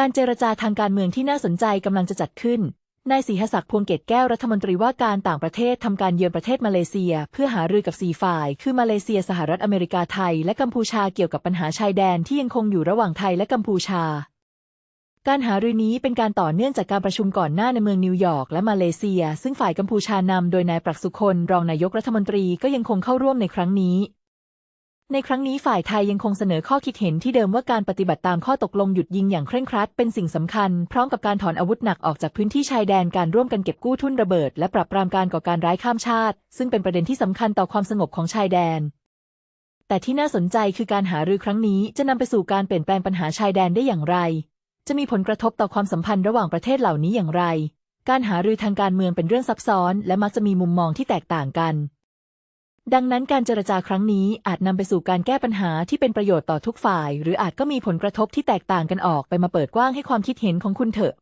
การเจรจาทางการเมืองที่น่าสนใจกำลังจะจัดขึ้น นายศรีหศักดิ์พวงเกตแก้วรัฐมนตรีว่าการต่างประเทศทำการเยือนประเทศมาเลเซีย เพื่อหารือกับสีฝ่าย คือมาเลเซียสหรัฐอเมริกาไทย และกัมพูชาเกี่ยวกับปัญหาชายแดนที่ยังคงอยู่ระหว่างไทยและกัมพูชา การหารือนี้เป็นการต่อเนื่องจากการประชุมก่อนหน้าในเมืองนิวยอร์กและมาเลเซีย ซึ่งฝ่ายกัมพูชานำโดยนายปรักษุคนรองนายกรัฐมนตรีก็ยังคงเข้าร่วมในครั้งนี้ ในครั้งนี้ฝ่ายไทยยังคงเสนอข้อคิดเห็นที่เดิมว่าการปฏิบัติตามข้อตกลงหยุดยิงอย่างเคร่งครัดเป็นสิ่งสำคัญ พร้อมกับการถอนอาวุธหนักออกจากพื้นที่ชายแดนการร่วมกันเก็บกู้ทุนระเบิด และปรับปรามการก่อการร้ายข้ามชาติ ซึ่งเป็นประเด็นที่สำคัญต่อความสงบของชายแดน แต่ที่น่าสนใจคือการหารือครั้งนี้จะนำไปสู่การเปลี่ยนแปลงปัญหาชายแดนได้อย่างไร จะมีผลกระทบต่อความสัมพันธ์ระหว่างประเทศเหล่านี้อย่างไร การหารือทางการเมืองเป็นเรื่องซับซ้อน และมักจะมีมุมมองที่แตกต่างกัน ดังนั้นการเจรจาครั้งนี้อาจนำไปสู่การแก้ปัญหาที่เป็นประโยชน์ต่อทุกฝ่าย หรืออาจก็มีผลกระทบที่แตกต่างกันออกไปมาเปิดกว้างให้ความคิดเห็นของคุณเถอะ